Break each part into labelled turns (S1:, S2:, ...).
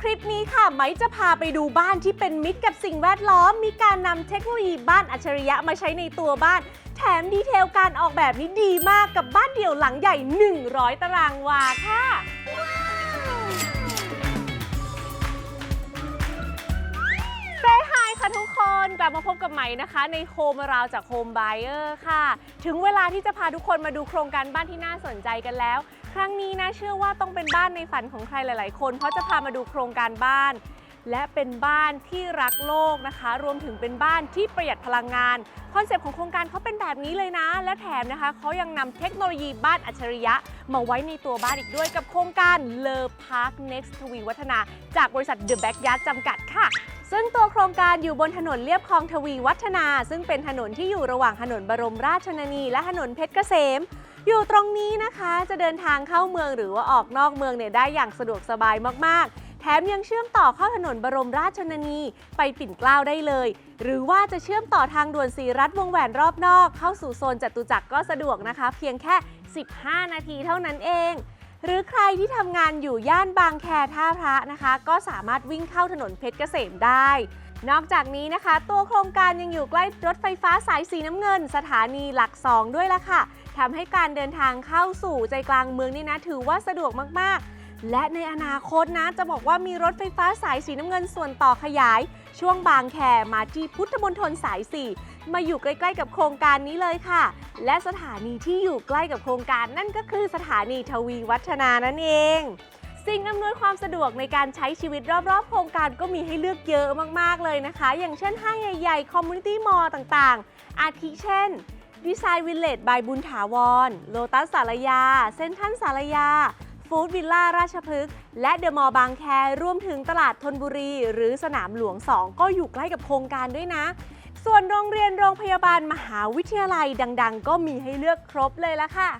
S1: คลิปนี้ค่ะ ไม้จะพาไปดูบ้านที่เป็นมิตรกับสิ่งแวดล้อม มีการนำเทคโนโลยีบ้านอัจฉริยะมาใช้ในตัวบ้าน แถมดีเทลการออกแบบนี้ดีมากกับบ้านเดี่ยวหลังใหญ่ 100 ตารางวาค่ะเซฮายค่ะทุกคนกลับมาพบกับไหมนะคะ ในโฮมราวจากโฮมไบเออร์ค่ะ ถึงเวลาที่จะพาทุกคนมาดูโครงการบ้านที่น่าสนใจกันแล้ว รั้งนี้นะเชื่อว่าต้องเป็นบ้านในฝันของใครหลาย ๆ คน เพราะจะพามาดูโครงการบ้าน และเป็นบ้านที่รักโลกนะคะ รวมถึงเป็นบ้านที่ประหยัดพลังงาน คอนเซปต์ของโครงการเขาเป็นแบบนี้เลยนะ และแถมนะคะเขายังนำเทคโนโลยีบ้านอัจฉริยะ มาไว้ในตัวบ้านอีกด้วยกับโครงการเลอพาร์ค Next ทวีวัฒนา จากบริษัท The Backyard จำกัดค่ะซึ่งตัวโครงการอยู่บนถนนเลียบคลองทวีวัฒนา ซึ่งเป็นถนนที่อยู่ระหว่างถนนบรมราชชนนี และถนนเพชรเกษม อยู่ตรงนี้นะคะจะเดินทางเข้าเมืองหรือว่าออกนอกเมืองเนี่ยได้อย่างสะดวกสบายมากๆ แถมยังเชื่อมต่อเข้าถนนบรมราชชนนี ไปปิ่นเกล้าได้เลย หรือว่าจะเชื่อมต่อทางด่วนสีรัฐวงแหวนรอบนอก เข้าสู่โซนจตุจักรก็สะดวกนะคะ เพียงแค่ 15 นาทีเท่านั้นเอง หรือใครที่ทำงานอยู่ย่านบางแคท่าพระนะคะ ก็สามารถวิ่งเข้าถนนเพชรเกษมได้นอกจากนี้นะคะ ตัวโครงการยังอยู่ใกล้รถไฟฟ้าสายสีน้ำเงิน สถานีหลัก 2 ด้วยล่ะค่ะ ทำให้การเดินทางเข้าสู่ใจกลางเมืองนี่นะถือว่าสะดวกมากๆ และในอนาคตนะจะบอกว่ามีรถไฟฟ้าสายสีน้ำเงินส่วนต่อขยาย ช่วงบางแคมาที่พุทธมณฑลสาย 4 มาอยู่ใกล้ๆกับโครงการนี้เลยค่ะ และสถานีที่อยู่ใกล้กับโครงการนั่นก็คือสถานีทวีวัฒนานั่นเองสิ่งอำนวยความสะดวกในการใช้ชีวิตรอบๆ โครงการก็มีให้เลือกเยอะมากๆเลยนะคะ อย่างเช่นห้างใหญ่ๆ คอมมูนิตี้มอลล์ต่างๆ อาทิเช่น ดีไซน์วิลเลจบายบุญถาวร โลตัสสารยา เซนทรันสารยา ฟู้ดวิลล่าราชพฤกษ์ และเดอะมอลล์บางแครวมถึงตลาดธนบุรี หรือสนามหลวง 2 ก็อยู่ใกล้กับโครงการด้วยนะ ส่วนโรงเรียนโรงพยาบาลมหาวิทยาลัยดัง ๆ ก็มีให้เลือกครบเลยละค่ะ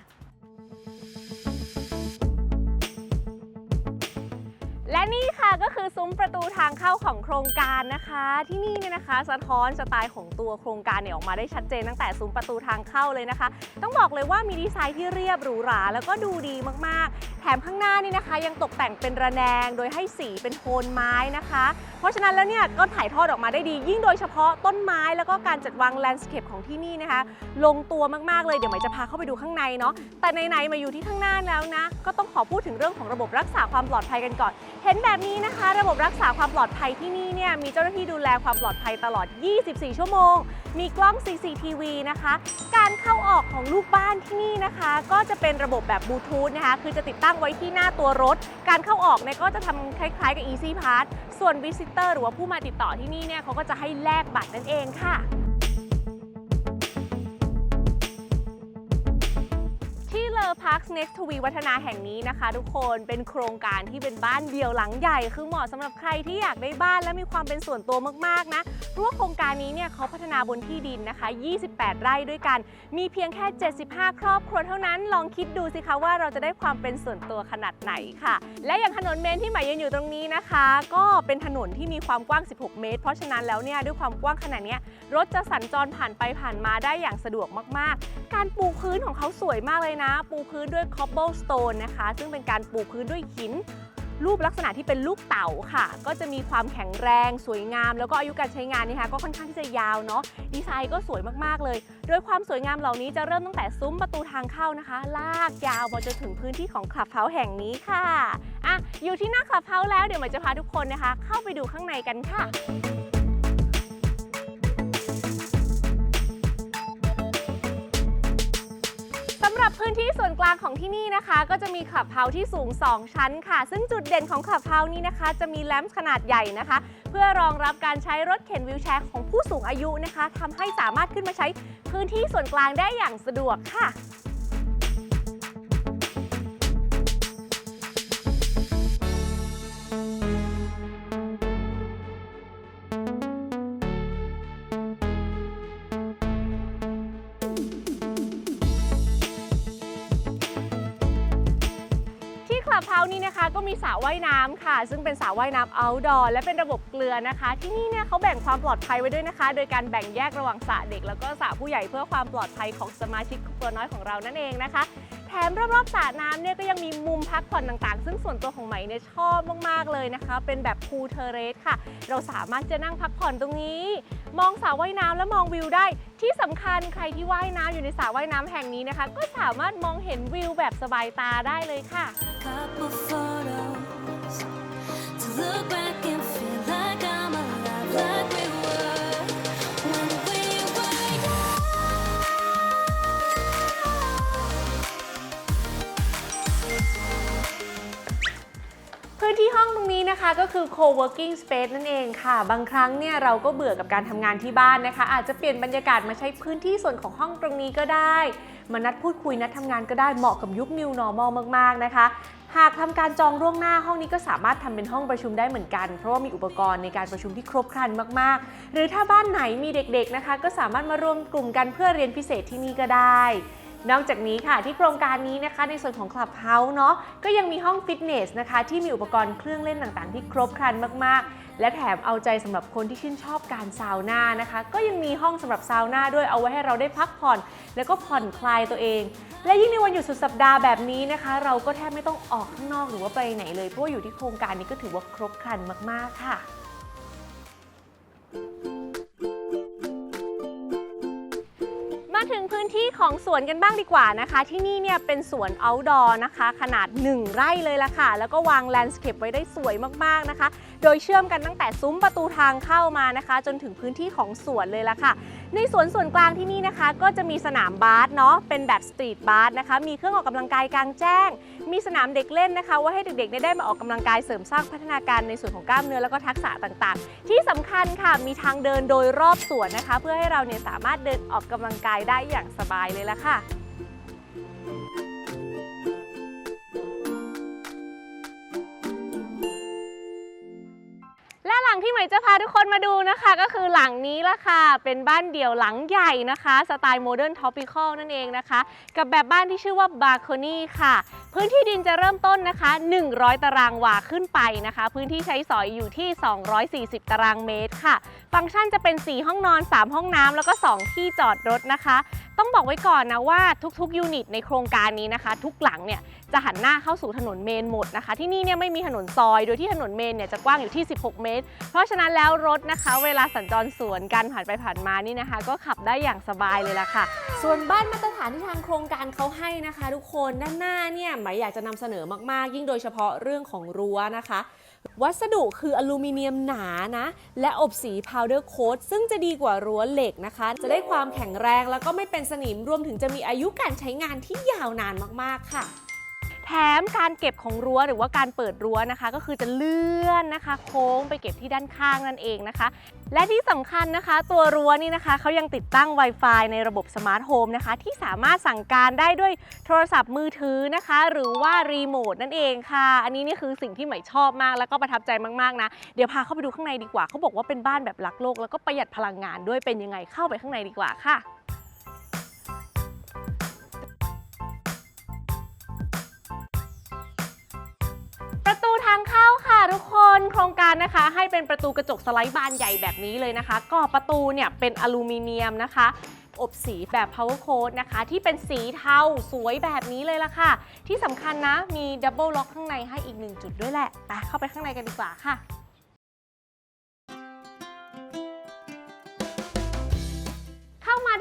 S1: และนี่ค่ะ ก็คือซุ้มประตูทางเข้าของโครงการนะคะ ที่นี่เนี่ยนะคะ สะท้อนสไตล์ของตัวโครงการเนี่ยออกมาได้ชัดเจนตั้งแต่ซุ้มประตูทางเข้าเลยนะคะ ต้องบอกเลยว่ามีดีไซน์ที่เรียบหรูหรา แล้วก็ดูดีมากๆ แถมข้างหน้านี่นะคะ ยังตกแต่งเป็นระแนงโดยให้สีเป็นโทนไม้นะคะ เพราะฉะนั้นแล้วเนี่ยก็ถ่ายทอดออกมาได้ดี ยิ่งโดยเฉพาะต้นไม้แล้วก็การจัดวางแลนด์สเคปของที่นี่นะคะ ลงตัวมากๆเลยเดี๋ยวหมายจะพาเข้าไปดูข้างในเนาะแต่ไหนๆมาอยู่ที่ข้างหน้าแล้วนะ ก็ต้องขอพูดถึงเรื่องของระบบรักษาความปลอดภัยกันก่อน เห็นแบบนี้นะคะ ระบบรักษาความปลอดภัยที่นี่เนี่ยมีเจ้าหน้าที่ดูแลความปลอดภัยตลอด 24 ชั่วโมง มีกล้อง CCTV นะคะ การเข้าออกของลูกบ้านที่นี่นะคะ ก็จะเป็นระบบแบบบลูทูธนะคะ คือจะติดตั้งไว้ที่หน้าตัวรถ การเข้าออกเนี่ยก็จะทำคล้ายๆกับ Easy Pass ส่วน Visitor หรือว่าผู้มาติดต่อที่นี่เนี่ยเขาก็จะให้แลกบัตรนั่นเองค่ะ เลอพาร์คเน็กทวีวัฒนาแห่งนี้นะคะ ทุกคนเป็นโครงการที่เป็นบ้านเดี่ยวหลังใหญ่ คือเหมาะสำหรับใครที่อยากได้บ้านและมีความเป็นส่วนตัวมากๆนะเพราะว่าโครงการนี้เนี่ยเขาพัฒนาบนที่ดินนะคะ 28 ไร่ด้วยกัน มีเพียงแค่ 75 ครอบครัวเท่านั้น ลองคิดดูสิคะว่าเราจะได้ความเป็นส่วนตัวขนาดไหนค่ะ และอย่างถนนเมนที่หมายยืนอยู่ตรงนี้นะคะ ก็เป็นถนนที่มีความกว้าง 16 เมตร เพราะฉะนั้นแล้วเนี่ยด้วยความกว้างขนาดนี้รถจะสัญจรผ่านไปผ่านมาได้อย่างสะดวกมาก ๆ การปูพื้นของเขาสวยมากเลยนะ ปูพื้นด้วย cobblestone นะคะ ซึ่งเป็นการปูพื้นด้วยหิน รูปลักษณะที่เป็นลูกเต๋าค่ะ ก็จะมีความแข็งแรง สวยงาม แล้วก็อายุการใช้งานนะคะก็ค่อนข้างที่จะยาวเนาะดีไซน์ก็สวยมากๆเลย โดยความสวยงามเหล่านี้จะเริ่มตั้งแต่ซุ้มประตูทางเข้านะคะ ลากยาวมาจนถึงพื้นที่ของคลับเฮาส์แห่งนี้ค่ะอะอยู่ที่หน้าคลับเฮาส์แล้วเดี๋ยวหมายจะพาทุกคนนะคะ เข้าไปดูข้างในกันค่ะ รับพื้นที่ส่วนกลางของที่นี่นะคะ ก็จะมีขับเฮาที่สูง 2 ชั้นค่ะ ซึ่งจุดเด่นของขับเฮานี้นะคะ จะมีแลมป์ขนาดใหญ่นะคะ เพื่อรองรับการใช้รถเข็นวิวแชร์ของผู้สูงอายุนะคะทำให้สามารถขึ้นมาใช้พื้นที่ส่วนกลางได้อย่างสะดวกค่ะาวนี้นะคะก็มีสระว่ายน้ำค่ะ ซึ่งเป็นสระว่ายน้ำ outdoor และเป็นระบบเกลือนะคะ ที่นี่เนี่ยเขาแบ่งความปลอดภัยไว้ด้วยนะคะ โดยการแบ่งแยกระหว่างสระเด็ก แล้วก็สระผู้ใหญ่เพื่อความปลอดภัยของสมาชิกตัวน้อยของเรานั่นเองนะคะ แถมรอบๆสระน้ำเนี่ยก็ยังมีมุมพักผ่อนต่างๆ ซึ่งส่วนตัวของไหมเนี่ยชอบมากๆเลยนะคะ เป็นแบบพูลเทเรสค่ะ เราสามารถจะนั่งพักผ่อนตรงนี้ มองสระว่ายน้ำและมองวิวได้ ที่สำคัญใครที่ว่ายน้ำอยู่ในสระว่ายน้ำแห่งนี้นะคะ ก็สามารถมองเห็นวิวแบบสบายตาได้เลยค่ะ
S2: couple photos to look back and feel
S1: พื้นที่ห้องตรงนี้นะคะก็คือ co-working space นั่นเองค่ะ บางครั้งเนี่ยเราก็เบื่อกับการทำงานที่บ้านนะคะ อาจจะเปลี่ยนบรรยากาศมาใช้พื้นที่ส่วนของห้องตรงนี้ก็ได้ มานัดพูดคุยนัดทำงานก็ได้เหมาะกับยุค new normal มาก ๆ นะคะ หากทำการจองล่วงหน้าห้องนี้ก็สามารถทำเป็นห้องประชุมได้เหมือนกัน เพราะว่ามีอุปกรณ์ในการประชุมที่ครบครันมาก ๆ หรือถ้าบ้านไหนมีเด็ก ๆ นะคะ ก็สามารถมารวมกลุ่มกันเพื่อเรียนพิเศษที่นี่ก็ได้ นอกจากนี้ค่ะที่โครงการนี้นะคะในส่วนของ Clubhouse เนาะก็ยังมีห้องฟิตเนสนะคะที่มีอุปกรณ์เครื่องเล่นต่างๆ ที่ครบครันมากๆ และแถมเอาใจสำหรับคนที่ชื่นชอบการซาวน่านะคะ ก็ยังมีห้องสำหรับซาวน่าด้วยเอาไว้ให้เราได้พักผ่อน แล้วก็ผ่อนคลายตัวเอง และยิ่งในวันหยุดสุดสัปดาห์แบบนี้นะคะ เราก็แทบไม่ต้องออกข้างนอกหรือว่าไปไหนเลยเพราะว่าอยู่ที่โครงการนี้ก็ถือว่าครบครันมากๆค่ะ ถึงพื้นที่ของสวนกันบ้างดีกว่านะคะ ที่นี่เนี่ยเป็นสวน outdoor นะคะ ขนาด 1 ไร่เลยละค่ะ แล้วก็วางแลนด์สเคปไว้ได้สวยมากๆนะคะ โดยเชื่อมกันตั้งแต่ซุ้มประตูทางเข้ามานะคะ จนถึงพื้นที่ของสวนเลยละค่ะ ในสวนส่วนกลางที่นี่นะคะ ก็จะมีสนามบาสเนาะเป็นแบบสตรีทบาสนะคะ มีเครื่องออกกำลังกายกลางแจ้ง มีสนามเด็กเล่นนะคะ ว่าให้เด็กๆได้มาออกกำลังกายเสริมสร้างพัฒนาการในส่วนของกล้ามเนื้อแล้วก็ทักษะต่างๆ ที่สำคัญค่ะมีทางเดินโดยรอบสวนนะคะ เพื่อให้เราเนี่ยสามารถเดินออกกำลังกายได้อย่างสบายเลยละค่ะ งที่ใหม่จะพาทุกคนมาดูนะคะ ก็คือหลังนี้ละค่ะ เป็นบ้านเดี่ยวหลังใหญ่นะคะ สไตล์โมเดิร์นท็อปิคอลนั่นเองนะคะ กับแบบบ้านที่ชื่อว่าบา c คนี่ค่ะ พื้นที่ดินจะเริ่มต้นนะคะ 100 ตารางวาขึ้นไปนะคะ พื้นที่ใช้สอยอยู่ที่ 240 ตารางเมตรค่ะ ฟังก์ชันจะเป็น 4 ห้องนอน 3 ห้องน้ำแล้วก็ 2 ที่จอดรถนะคะ ต้องบอกไว้ก่อนนะว่าทุกๆยูนิตในโครงการนี้นะคะ ทุกหลังเนี่ยจะหันหน้าเข้าสู่ถนนเมนหมดนะคะ ที่นี่เนี่ยไม่มีถนนซอย โดยที่ถนนเมนเนี่ยจะกว้างอยู่ที่ 16 เมตร เพราะฉะนั้นแล้วรถนะคะ เวลาสัญจรสวนกันผ่านไปผ่านมานี่นะคะ ก็ขับได้อย่างสบายเลยล่ะค่ะ ส่วนบ้านมาตรฐานที่ทางโครงการเขาให้นะคะ ทุกคนด้านหน้าเนี่ยหมายอยากจะนำเสนอมากๆ ยิ่งโดยเฉพาะเรื่องของรั้วนะคะ วัสดุคืออลูมิเนียมหนานะ และอบสีพาวเดอร์โค้ดซึ่งจะดีกว่ารั้วเหล็กนะคะ จะได้ความแข็งแรงแล้วก็ไม่เป็นสนิมรวมถึงจะมีอายุการใช้งานที่ยาวนานมากๆค่ะ แถมการเก็บของรั้วหรือว่าการเปิดรั้วนะคะ ก็คือจะเลื่อนนะคะ โค้งไปเก็บที่ด้านข้างนั่นเองนะคะ และที่สำคัญนะคะ ตัวรั้วนี่นะคะเขายังติดตั้ง Wi-Fi ในระบบสมาร์ทโฮมนะคะ ที่สามารถสั่งการได้ด้วยโทรศัพท์มือถือนะคะ หรือว่ารีโมทนั่นเองค่ะ อันนี้นี่คือสิ่งที่ใหม่ชอบมาก แล้วก็ประทับใจมากๆนะเดี๋ยวพาเข้าไปดูข้างในดีกว่าเขาบอกว่าเป็นบ้านแบบรักโลก แล้วก็ประหยัดพลังงานด้วยเป็นยังไงเข้าไปข้างในดีกว่าค่ะางเข้าค่ะทุกคนโครงการนะคะ ให้เป็นประตูกระจกสไลด์บานใหญ่แบบนี้เลยนะคะก่อประตูเนี่ยเป็นอลูมิเนียมนะคะอบสีแบบ power coat นะคะ ที่เป็นสีเทาสวยแบบนี้เลยละค่ะ ที่สำคัญนะมีดับเบิลล็อกข้างในให้อีกหนึ่งจุดด้วยแหละไปเข้าไปข้างในกันดีกว่าค่ะ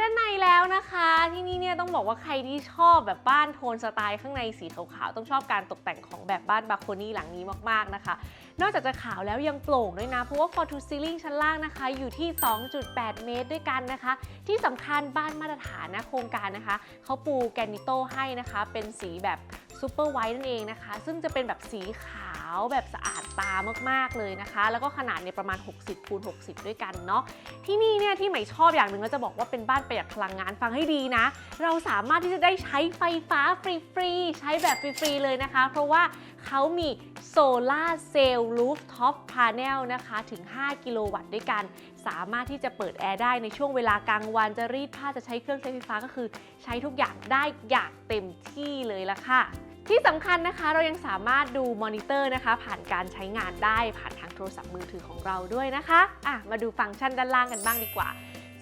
S1: ด้านในแล้วนะคะ ที่นี่เนี่ยต้องบอกว่าใครที่ชอบแบบบ้านโทนสไตล์ข้างในสีขาวๆต้องชอบการตกแต่งของแบบบ้านบาโคนี่หลังนี้มากๆนะคะ นอกจากจะขาวแล้วยังโปร่งด้วยนะ เพราะว่า for to ceiling ชั้นล่างนะคะ อยู่ที่ 2.8 เมตรด้วยกันนะคะ ที่สำคัญบ้านมาตรฐานนะโครงการนะคะเขาปูแกรนิโตให้นะคะ เป็นสีแบบซูเปอร์ไวท์นั่นเองนะคะ ซึ่งจะเป็นแบบสีขาว แบบสะอาดตามากๆเลยนะคะ แล้วก็ขนาดเนี่ยประมาณ 60คูณ60 ด้วยกันเนาะที่นี่เนี่ยที่ใหม่ชอบอย่างหนึ่งก็จะบอกว่าเป็นบ้านประหยัดพลังงานฟังให้ดีนะ เราสามารถที่จะได้ใช้ไฟฟ้าฟรีๆใช้แบบฟรีๆเลยนะคะ เพราะว่าเขามีโซลาร์เซลล์ลูฟท็อปพาเนลนะคะถึง 5 กิโลวัตต์ด้วยกัน สามารถที่จะเปิดแอร์ได้ในช่วงเวลากลางวันจะรีดผ้าจะใช้เครื่องใช้ไฟฟ้าก็คือ ใช้ทุกอย่างได้อย่างเต็มที่เลยละค่ะ ที่สำคัญนะคะเรายังสามารถดูมอนิเตอร์นะคะ ผ่านการใช้งานได้ผ่านทางโทรศัพท์มือถือของเราด้วยนะคะอะมาดูฟังก์ชันด้านล่างกันบ้างดีกว่า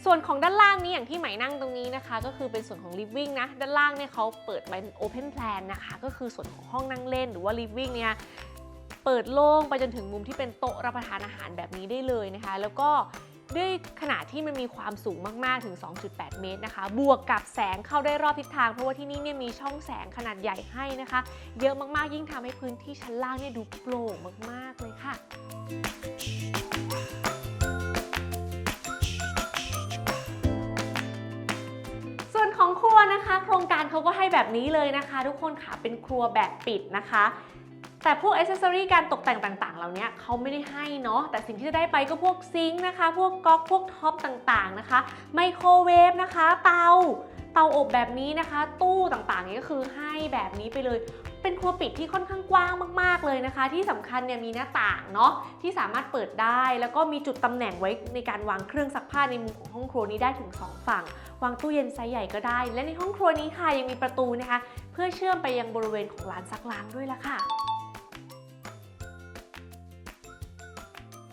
S1: ส่วนของด้านล่างนี้อย่างที่ไหมนั่งตรงนี้นะคะ ก็คือเป็นส่วนของ living นะ ด้านล่างเนี่ยเขาเปิดเป็น open plan นะคะ ก็คือส่วนของห้องนั่งเล่นหรือว่า living เนี่ยเปิดโล่งไปจนถึงมุมที่เป็นโต๊ะรับประทานอาหารแบบนี้ได้เลยนะคะ แล้วก็ ด้วยขนาดที่มันมีความสูงมากๆถึง 2.8 เมตรนะคะ บวกกับแสงเข้าได้รอบทิศทางเพราะว่าที่นี่เนี่ยมีช่องแสงขนาดใหญ่ให้นะคะ เยอะมากๆยิ่งทำให้พื้นที่ชั้นล่างเนี่ยดูโปร่งมากๆเลยค่ะส่วนของครัวนะคะ โครงการเขาก็ให้แบบนี้เลยนะคะ ทุกคนค่ะเป็นครัวแบบปิดนะคะ แต่พวกอ c เซสซอรี่การตกแต่งต่างๆ เหล่านี้เขาไม่ได้ให้เนาะ แต่สิ่งที่จะได้ไปก็พวกซิงค์นะคะ พวกก๊อก พวกท็อปต่างๆนะคะ ไมโครเวฟนะคะ เตา เตาอบแบบนี้นะคะ ตู้ต่างๆนี่ก็คือให้แบบนี้ไปเลย เป็นครัวปิดที่ค่อนข้างกว้างมาก ๆเลยนะคะ ที่สำคัญเนี่ยมีหน้าต่างเนาะที่สามารถเปิดได้ แล้วก็มีจุดตำแหน่งไว้ในการวางเครื่องซักผ้าในมุมของห้องครัวนี้ได้ถึง 2 ฝั่ง วางตู้เย็นไซส์ใหญ่ก็ได้ และในห้องครัวนี้ค่ะยังมีประตูนะคะ เพื่อเชื่อมไปยังบริเวณของร้านซักล้างด้วยละค่ะ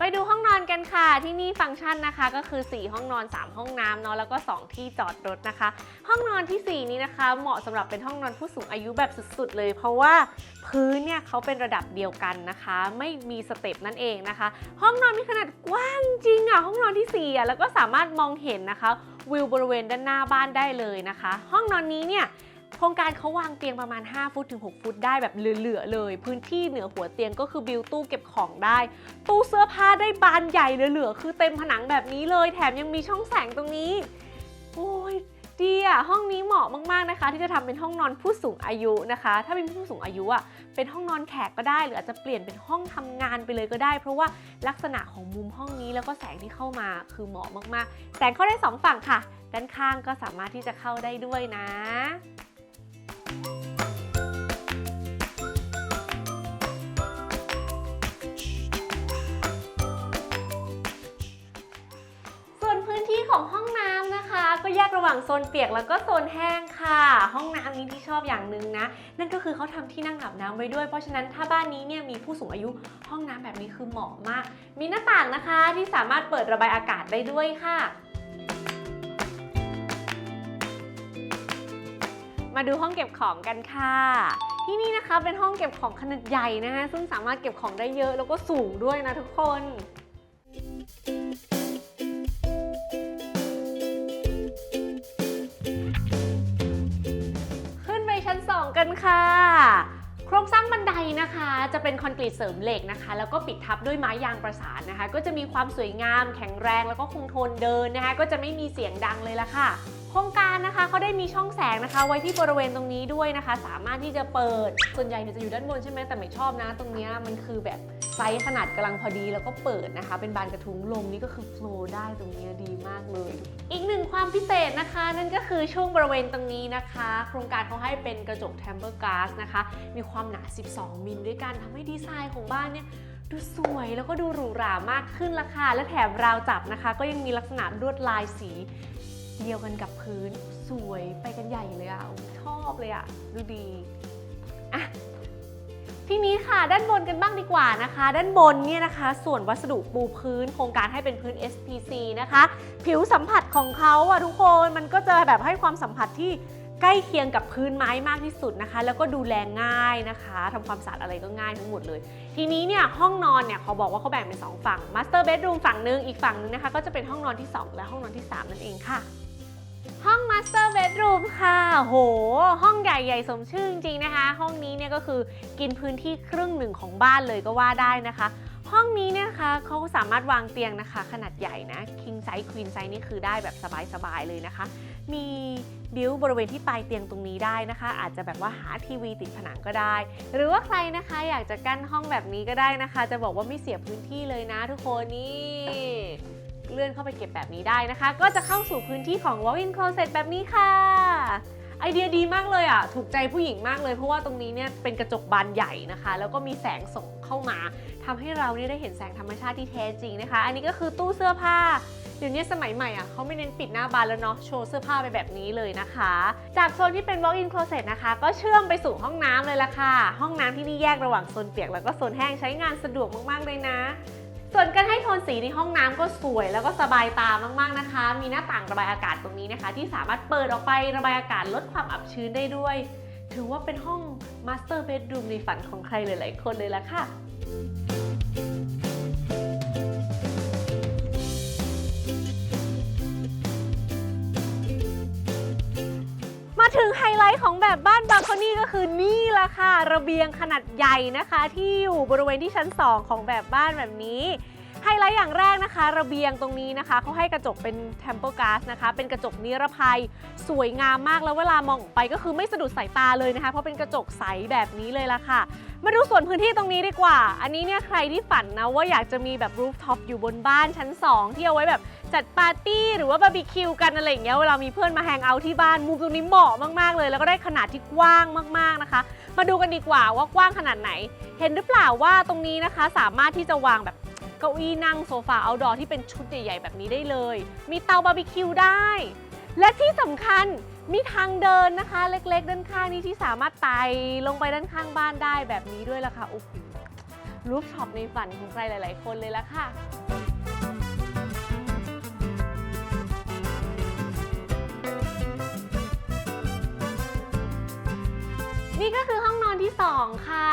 S1: ไปดูห้องนอนกันค่ะ ที่นี่ฟังก์ชันนะคะก็คือ 4 ห้องนอน 3 ห้องน้ำเนาะแล้วก็ 2 ที่จอดรถนะคะ ห้องนอนทีสี่4 นี้นะคะ เหมาะสำหรับเป็นห้องนอนผู้สูงอายุแบบสุดๆ เลย เพราะว่าพื้นเนี่ยเขาเป็นระดับเดียวกันนะคะ ไม่มีสเต็ปนั่นเองนะคะ ห้องนอนมีขนาดกว้างจริงอะห้องนอนที่4อะแล้วก็สามารถมองเห็นนะคะวิวบริเวณด้านหน้าบ้านได้เลยนะคะ ห้องนอนนี้เนี่ย โครงการเขาวางเตียงประมาณ 5 ฟุตถึง 6 ฟุตได้แบบเหลือๆเลย พื้นที่เหนือหัวเตียงก็คือบิวตู้เก็บของได้ ตู้เสื้อผ้าได้บานใหญ่เหลือๆคือเต็มผนังแบบนี้เลย แถมยังมีช่องแสงตรงนี้โอ้ยดีอะห้องนี้เหมาะมากๆนะคะ ที่จะทำเป็นห้องนอนผู้สูงอายุนะคะ ถ้าเป็นผู้สูงอายุอะเป็นห้องนอนแขกก็ได้ หรืออาจจะเปลี่ยนเป็นห้องทำงานไปเลยก็ได้ เพราะว่าลักษณะของมุมห้องนี้แล้วก็แสงที่เข้ามาคือเหมาะมากๆ แสงเข้าได้สองฝั่งค่ะ ด้านข้างก็สามารถที่จะเข้าได้ด้วยนะ ก็แยกระหว่างโซนเปียกแล้วก็โซนแห้งค่ะ ห้องน้ำนี้ที่ชอบอย่างหนึ่งนะ นั่นก็คือเขาทำที่นั่งอาบน้ำไว้ด้วย เพราะฉะนั้นถ้าบ้านนี้เนี่ยมีผู้สูงอายุห้องน้ำแบบนี้คือเหมาะมาก มีหน้าต่างนะคะที่สามารถเปิดระบายอากาศได้ด้วยค่ะมาดูห้องเก็บของกันค่ะ ที่นี่นะคะเป็นห้องเก็บของขนาดใหญ่นะคะซึ่งสามารถเก็บของได้เยอะแล้วก็สูงด้วยนะทุกคน เป็นคอนกรีตเสริมเหล็กนะคะ แล้วก็ปิดทับด้วยไม้ยางประสานนะคะ ก็จะมีความสวยงาม แข็งแรงแล้วก็คงทนเดินนะคะ ก็จะไม่มีเสียงดังเลยละค่ะโครงการนะคะเขาได้มีช่องแสงนะคะ ไว้ที่บริเวณตรงนี้ด้วยนะคะ สามารถที่จะเปิดส่วนใหญ่เนี่ยจะอยู่ด้านบนใช่ไหมแต่ไม่ชอบนะ ตรงเนี้ยมันคือแบบ ไซส์ขนาดกำลังพอดีแล้วก็เปิดนะคะ เป็นบานกระทุ้งลมนี่ก็คือโฟล์ได้ตรงนี้ดีมากเลย อีกหนึ่งความพิเศษนะคะ นั่นก็คือช่วงบริเวณตรงนี้นะคะ โครงการเขาให้เป็นกระจก Temper Glass นะคะ มีความหนา 12 มิลด้วยกันทำให้ดีไซน์ของบ้านเนี่ยดูสวยแล้วก็ดูหรูหรามากขึ้นละค่ะ และแถมราวจับนะคะ ก็ยังมีลักษณะลวดลายสีเดียวกันกับพื้น สวยไปกันใหญ่เลยอะอุ๊ยชอบเลยอะ ดูดี อะ ทีนี้ค่ะด้านบนกันบ้างดีกว่านะคะ ด้านบนเนี่ยนะคะ ส่วนวัสดุปูพื้นโครงการให้เป็นพื้น SPC นะคะ ผิวสัมผัสของเขาอะทุกคนมันก็จะแบบให้ความสัมผัสที่ใกล้เคียงกับพื้นไม้มากที่สุดนะคะ แล้วก็ดูแลง่ายนะคะทำความสะอาดอะไรก็ง่ายทั้งหมดเลย ทีนี้เนี่ยห้องนอนเนี่ยเขาบอกว่าเขาแบ่งเป็น 2 ฝั่ง Master Bedroom ฝั่งหนึ่งอีกฝั่งนึงนะคะ ก็จะเป็นห้องนอนที่ 2 และห้องนอนที่ 3 นั่นเองค่ะ ห้อง Master Bedroom ค่ะ โห ห้องใหญ่ใหญ่สมชื่อจริงๆนะคะ ห้องนี้เนี่ยก็คือกินพื้นที่ครึ่งหนึ่งของบ้านเลยก็ว่าได้นะคะ ห้องนี้เนี่ยคะเขาสามารถวางเตียงนะคะ ขนาดใหญ่นะ king size queen size นี่คือได้แบบสบายๆเลยนะคะ มีบิวบริเวณที่ปลายเตียงตรงนี้ได้นะคะ อาจจะแบบว่าหาทีวีติดผนังก็ได้ หรือว่าใครนะคะอยากจะกั้นห้องแบบนี้ก็ได้นะคะ จะบอกว่าไม่เสียพื้นที่เลยนะทุกคนนี่ เลื่อนเข้าไปเก็บแบบนี้ได้นะคะ ก็จะเข้าสู่พื้นที่ของ walk-in closet แบบนี้ค่ะ ไอเดียดีมากเลยอะ ถูกใจผู้หญิงมากเลย เพราะว่าตรงนี้เนี่ยเป็นกระจกบานใหญ่นะคะ แล้วก็มีแสงส่งเข้ามาทำให้เราเนี่ยได้เห็นแสงธรรมชาติที่แท้จริงนะคะ อันนี้ก็คือตู้เสื้อผ้าเดี๋ยวนี้สมัยใหม่อะเขาไม่เน้นปิดหน้าบานแล้วเนาะโชว์เสื้อผ้าไปแบบนี้เลยนะคะ จากโซนที่เป็น walk-in closet นะคะ ก็เชื่อมไปสู่ห้องน้ำเลยละค่ะ ห้องน้ำที่นี่แยกระหว่างโซนเปียกแล้วก็โซนแห้งใช้งานสะดวกมากๆเลยนะ ส่วนการให้โทนสีในห้องน้ำก็สวยแล้วก็สบายตามากๆนะคะ มีหน้าต่างระบายอากาศตรงนี้นะคะ ที่สามารถเปิดออกไประบายอากาศลดความอับชื้นได้ด้วย ถือว่าเป็นห้องมาสเตอร์เบดรูมในฝันของใครหลายๆคนเลยละค่ะ มาถึงไฮไลท์ของแบบบ้านบา l คอนี่ก็คือนี่ละค่ะ ระเบียงขนาดใหญ่นะคะ ที่อยู่บริเวณที่ชั้น 2 ของแบบบ้านแบบนี้ไฮไลท์อย่างแรกนะคะ ระเบียงตรงนี้นะคะเขาให้กระจกเป็น temple glass นะคะ เป็นกระจกนิรภัย สวยงามมากแล้วเวลามองออกไปก็คือไม่สะดุดสายตาเลยนะคะ เพราะเป็นกระจกใสแบบนี้เลยละค่ะ มาดูส่วนพื้นที่ตรงนี้ดีกว่า อันนี้เนี่ยใครที่ฝันนะว่าอยากจะมีแบบรูฟท็อปอยู่บนบ้านชั้น 2 ที่เอาไว้แบบจัดปาร์ตี้หรือว่าบาร์บีคิวกันอะไรอย่างเงี้ยเวลามีเพื่อนมาแฮงเอาท์ที่บ้านมุมตรงนี้เหมาะมากๆเลย แล้วก็ได้ขนาดที่กว้างมากๆนะคะ มาดูกันดีกว่าว่ากว้างขนาดไหน เห็นหรือเปล่าว่าตรงนี้นะคะ สามารถที่จะวางแบบเก้าอี้นั่งโซฟาเอาดอร์ที่เป็นชุดใหญ่ๆแบบนี้ได้เลย มีเตาบาร์บีคิวได้ และที่สำคัญ มีทางเดินนะคะ เล็กๆ ด้านข้างนี้ที่สามารถไต่ลงไปด้านข้างบ้านได้แบบนี้ด้วยล่ะค่ะโอ้โหรูฟช็อปในฝันของใครหลาย ๆ คนเลยละค่ะนี่ก็คือห้องนอนที่ 2 ค่ะ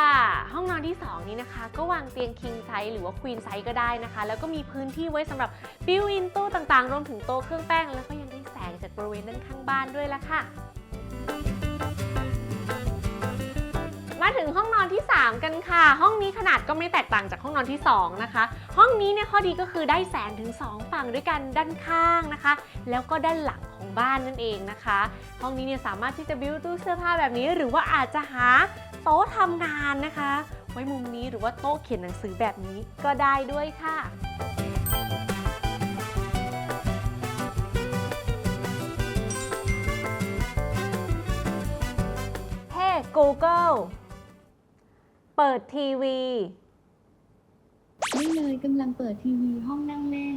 S1: ห้องนอนที่ 2 นี้นะคะ ก็วางเตียง king size หรือว่า queen size ก็ได้นะคะ แล้วก็มีพื้นที่ไว้สำหรับ built in ตู้ต่างๆ รวมถึงโต๊ะเครื่องแป้งแล้วก็ยังได้แสง จากบริเวณด้านข้างบ้านด้วยละค่ะมาถึงห้องนอนที่ 3 กันค่ะ ห้องนี้ขนาดก็ไม่แตกต่างจากห้องนอนที่ 2 นะคะ ห้องนี้เนี่ยข้อดีก็คือได้แสงถึง 2 ฝั่งด้วยกันด้านข้างนะคะ แล้วก็ด้านหลังของบ้านนั่นเองนะคะ ห้องนี้เนี่ยสามารถที่จะบิวตู้เสื้อผ้าแบบนี้ หรือว่าอาจจะหาโต๊ะทำงานนะคะ ไว้มุมนี้หรือว่าโต๊ะเขียนหนังสือแบบนี้ก็ได้ด้วยค่ะ Google เปิดทีวี
S3: ไม่เลยกำลังเปิดทีวีห้องนั่งเล่น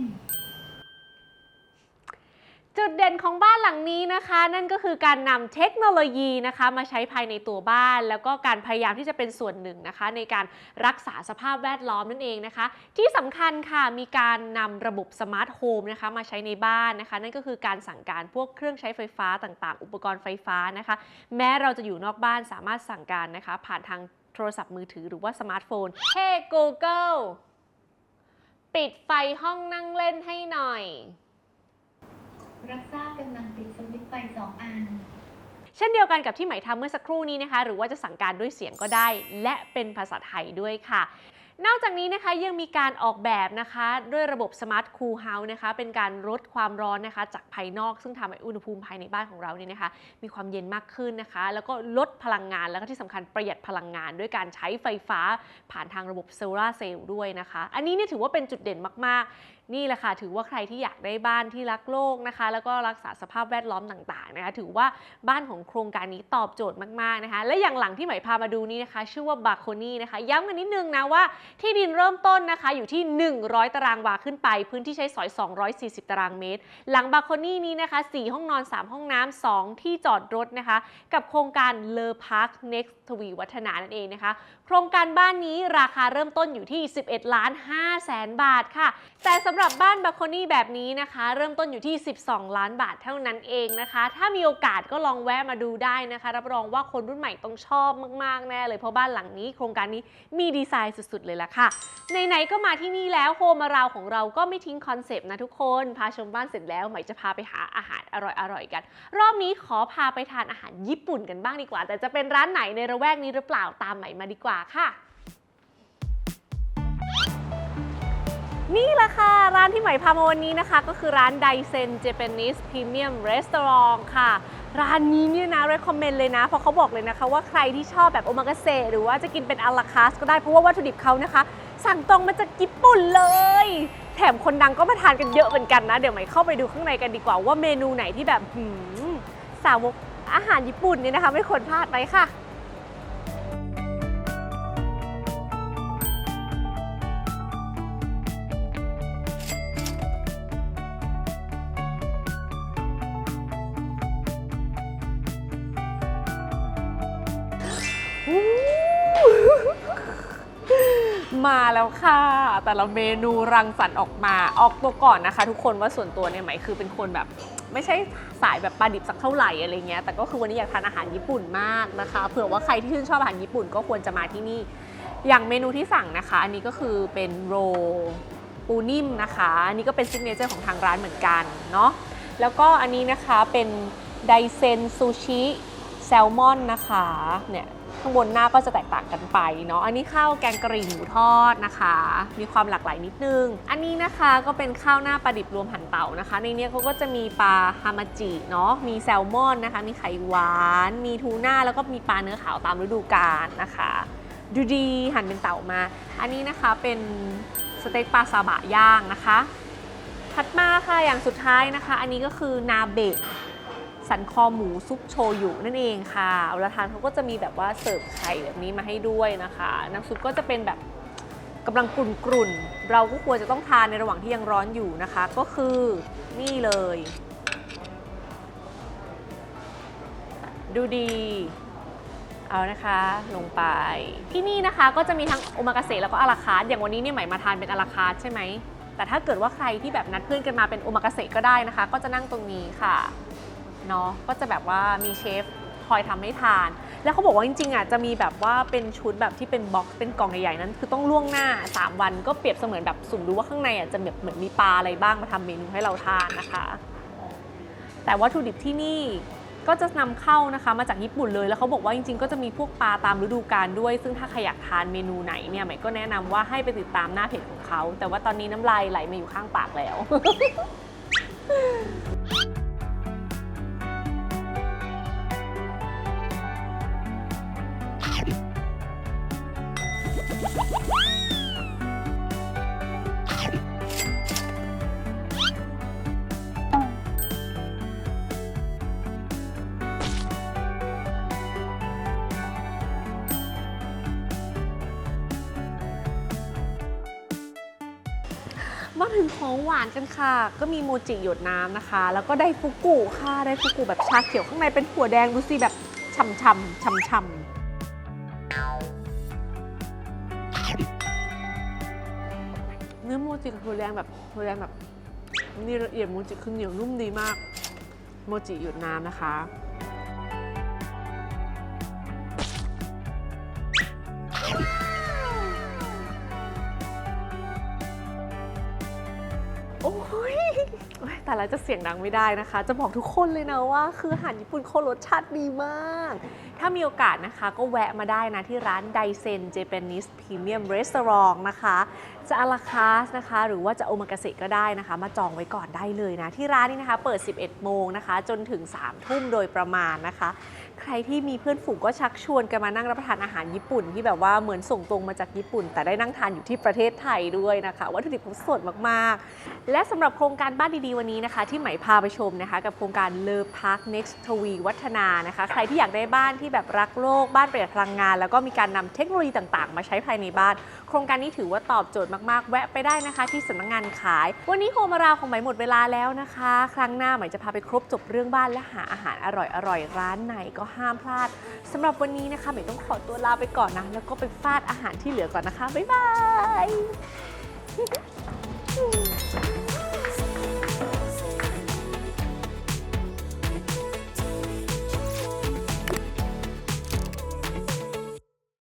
S1: จุดเด่นของบ้านหลังนี้นะคะ นั่นก็คือการนำเทคโนโลยีนะคะมาใช้ภายในตัวบ้าน แล้วก็การพยายามที่จะเป็นส่วนหนึ่งนะคะ ในการรักษาสภาพแวดล้อมนั่นเองนะคะ ที่สำคัญค่ะมีการนำระบบสมาร์ทโฮมนะคะมาใช้ในบ้านนะคะ นั่นก็คือการสั่งการพวกเครื่องใช้ไฟฟ้าต่างๆ อุปกรณ์ไฟฟ้านะคะ แม้เราจะอยู่นอกบ้านสามารถสั่งการนะคะ ผ่านทางโทรศัพท์มือถือหรือว่าสมาร์ทโฟนเฮ้ Google ปิดไฟห้องนั่งเล่นให้หน่อย
S3: รับทราบกำลังติดสวิตช์ไฟสองอัน
S1: เช่นเดียวกันกับที่ไหมทำเมื่อสักครู่นี้นะคะ หรือว่าจะสั่งการด้วยเสียงก็ได้ และเป็นภาษาไทยด้วยค่ะ นอกจากนี้นะคะยังมีการออกแบบนะคะ ด้วยระบบ Smart Cool House นะคะ เป็นการลดความร้อนนะคะ จากภายนอกซึ่งทำให้อุณหภูมิภายในบ้านของเราเนี่ยนะคะ มีความเย็นมากขึ้นนะคะ แล้วก็ลดพลังงานแล้วก็ที่สำคัญประหยัดพลังงาน ด้วยการใช้ไฟฟ้าผ่านทางระบบโซลาร์เซลล์ด้วยนะคะ อันนี้เนี่ยถือว่าเป็นจุดเด่นมากๆนี่แหละค่ะถือว่าใครที่อยากได้บ้านที่รักโลกนะคะ แล้วก็รักษาสภาพแวดล้อมต่างๆนะคะ ถือว่าบ้านของโครงการนี้ตอบโจทย์มากๆนะคะ และอย่างหลังที่หมพามาดูนี้นะคะ ชื่อว่าบาโคนี่นะคะ ย้ำกันนิดนึงนะว่าที่ดินเริ่มต้นนะคะอยู่ที่ 100 ตารางวาขึ้นไป พื้นที่ใช้สอย 240 ตารางเมตร หลังบาโคนี่นี้นะคะ 4 ห้องนอน 3 ห้องน้ำ2ที่จอดรถนะคะ กับโครงการเลอพาร์ค next ทวีวัฒนานั่นเองนะคะ โครงการบ้านนี้ราคาเริ่มต้นอยู่ที่ 11 ล้าน5แสนบาทค่ะ แต่สำหรับบ้านบาโคนี่แบบนี้นะคะ เริ่มต้นอยู่ที่ 12 ล้านบาทเท่านั้นเองนะคะ ถ้ามีโอกาสก็ลองแวะมาดูได้นะคะ รับรองว่าคนรุ่นใหม่ต้องชอบมากๆแน่เลยเพราะบ้านหลังนี้ โครงการนี้มีดีไซน์สุดๆ เลยล่ะค่ะไหนๆก็มาที่นี่แล้วโฮมมาราวของเราก็ไม่ทิ้งคอนเซปต์นะทุกคนพาชมบ้านเสร็จแล้วหมจะพาไปหาอาหารอร่อยๆกัน รอบนี้ขอพาไปทานอาหารญี่ปุ่นกันบ้างดีกว่า แต่จะเป็นร้านไหนในระแวกนี้หรือเปล่าตามไหมมาดีกว่าค่ะ นี่แหละค่ะ ร้านที่ไหม่พามาวันนี้นะคะ ก็คือร้านไดเซนเจแปนิสพรีเมียมรีสตอรองค่ะ ร้านนี้เนี่ยนะ recommend เลยนะ เพราะเขาบอกเลยนะคะ ว่าใครที่ชอบแบบโอมากาเสะหรือว่าจะกินเป็นอาราคาสก็ได้เพราะว่าวัตถุดิบเขานะคะ สั่งตรงมาจากญี่ปุ่นเลย แถมคนดังก็มาทานกันเยอะเหมือนกันนะ เดี๋ยวไหม่เข้าไปดูข้างในกันดีกว่าว่าเมนูไหนที่แบบหืมสาวกอาหารญี่ปุ่นเนี่ยนะคะ ไม่ควรพลาดไปค่ะ มาแล้วค่ะ แต่ละเมนูรังสรรค์ออกมา ออกตัวก่อนนะคะ ทุกคนว่าส่วนตัวเนี่ยไหมคือเป็นคนแบบไม่ใช่สายแบบปลาดิบสักเท่าไหร่อะไรเงี้ย แต่ก็คือวันนี้อยากทานอาหารญี่ปุ่นมากนะคะ เผื่อว่าใครที่ชื่นชอบอาหารญี่ปุ่นก็ควรจะมาที่นี่ อย่างเมนูที่สั่งนะคะ อันนี้ก็คือเป็นโรปูนิ่มนะคะ อันนี้ก็เป็นซิกเนเจอร์ของทางร้านเหมือนกันเนาะ แล้วก็อันนี้นะคะเป็นไดเซนซูชิแซลมอนนะคะ เนี่ย ข้างบนหน้าก็จะแตกต่างกันไปเนาะอันนี้ข้าวแกงกะหรี่หมูทอดนะคะ มีความหลากหลายนิดนึง อันนี้นะคะก็เป็นข้าวหน้าปลาดิบรวมหั่นเต่านะคะ ในนี้เขาก็จะมีปลาฮามาจิเนาะมีแซลมอนนะคะ มีไข่หวาน มีทูน่าแล้วก็มีปลาเนื้อขาวตามฤดูกาลนะคะ ดูดีหั่นเป็นเต่ามา อันนี้นะคะเป็นสเต็กปลาซาบะย่างนะคะถัดมาค่ะอย่างสุดท้ายนะคะ อันนี้ก็คือนาเบะ สันคอหมูซุปโชยุนั่นเองค่ะเวลาทานเขาก็จะมีแบบว่าเสิร์ฟไข่แบบนี้มาให้ด้วยนะคะ น้ำซุปก็จะเป็นแบบกำลังกรุ่นๆ เราก็ควรจะต้องทานในระหว่างที่ยังร้อนอยู่นะคะ ก็คือนี่เลย ดูดีเอานะคะลงไป ที่นี่นะคะก็จะมีทั้งโอมากาเสะแล้วก็อาราคาร์อย่างวันนี้เนี่ยใหม่มาทานเป็นอาราคาร์ใช่ไหมแต่ถ้าเกิดว่าใครที่แบบนัดเพื่อนกันมาเป็นโอมากาเสะก็ได้นะคะ ก็จะนั่งตรงนี้ค่ะ เนาะก็จะแบบว่ามีเชฟคอยทำให้ทาน แล้วเขาบอกว่าจริงๆอะจะมีแบบว่าเป็นชุดแบบที่เป็นบ็อกซ์เป็นกล่องใหญ่ๆนั้น คือต้องล่วงหน้า 3 วันก็เปรียบเสมือนแบบสุ่มดูว่าข้างในอะจะแบบเหมือนมีปลาอะไรบ้างมาทำเมนูให้เราทานนะคะ แต่วัตถุดิบที่นี่ก็จะนำเข้านะคะมาจากญี่ปุ่นเลยแล้วเขาบอกว่าจริงๆ ก็จะมีพวกปลาตามฤดูกาลด้วย ซึ่งถ้าใครอยากทานเมนูไหนเนี่ยใหม่ก็แนะนำว่าให้ไปติดตามหน้าเพจของเขา แต่ว่าตอนนี้น้ำลายไหลมาอยู่ข้างปากแล้ว กันค่ะ ก็มีโมจิหยดน้ำนะคะ แล้วก็ได้ฟุกุค่ะได้ฟุกุแบบชาเขียวข้างในเป็นถั่วแดงดูสิแบบฉ่ำฉ่ำฉ่ำฉ่ำเนื้อโมจิกับถั่วแดงแบบถั่วแดงแบบนี่ละเอียดโมจิคือเหนียวนุ่มดีมาก โมจิหยดน้ำนะคะ แต่ละจะเสียงดังไม่ได้นะคะ จะบอกทุกคนเลยนะว่า คืออาหารญี่ปุ่นเขารสชาติดีมาก ถ้ามีโอกาสนะคะก็แวะมาได้นะที่ร้านไดเซนเจแปนิสพรีเมียมรีสอร์ทนะคะ จะอาราคาสนะคะ หรือว่าจะโอมากาเสะก็ได้นะคะ มาจองไว้ก่อนได้เลยนะ ที่ร้านนี้นะคะเปิด 11 โมงนะคะ จนถึง 3 ทุ่มโดยประมาณนะคะ ใครที่มีเพื่อนฝูงก็ชักชวนกันมานั่งรับประทานอาหารญี่ปุ่น ที่แบบว่าเหมือนส่งตรงมาจากญี่ปุ่น แต่ได้นั่งทานอยู่ที่ประเทศไทยด้วยนะคะวัตถุดิบเขาสดมากๆ และสำหรับโครงการบ้านดีๆวันนี้นะคะ ที่ไหมพาไปชมนะคะ กับโครงการเลิฟพาร์ค next ทวีวัฒนานะคะ ใครที่อยากได้บ้านที่แบบรักโลกบ้านประหยัดพลังงาน แล้วก็มีการนำเทคโนโลยีต่างๆ มาใช้ภายในบ้าน โครงการนี้ถือว่าตอบโจทย์มากๆ แวะไปได้นะคะ ที่สำนักงานขาย วันนี้โฮมาราวของไหมหมดเวลาแล้วนะคะ ครั้งหน้าไหมจะพาไปครบจบเรื่องบ้านและหาอาหารอร่อยๆร้านไหนก็ก็ห้ามพลาดสำหรับวันนี้นะคะเมย์ต้องขอตัวลาไปก่อนนะ แล้วก็ไปฟาดอาหารที่เหลือก่อนนะคะ บ๊ายบาย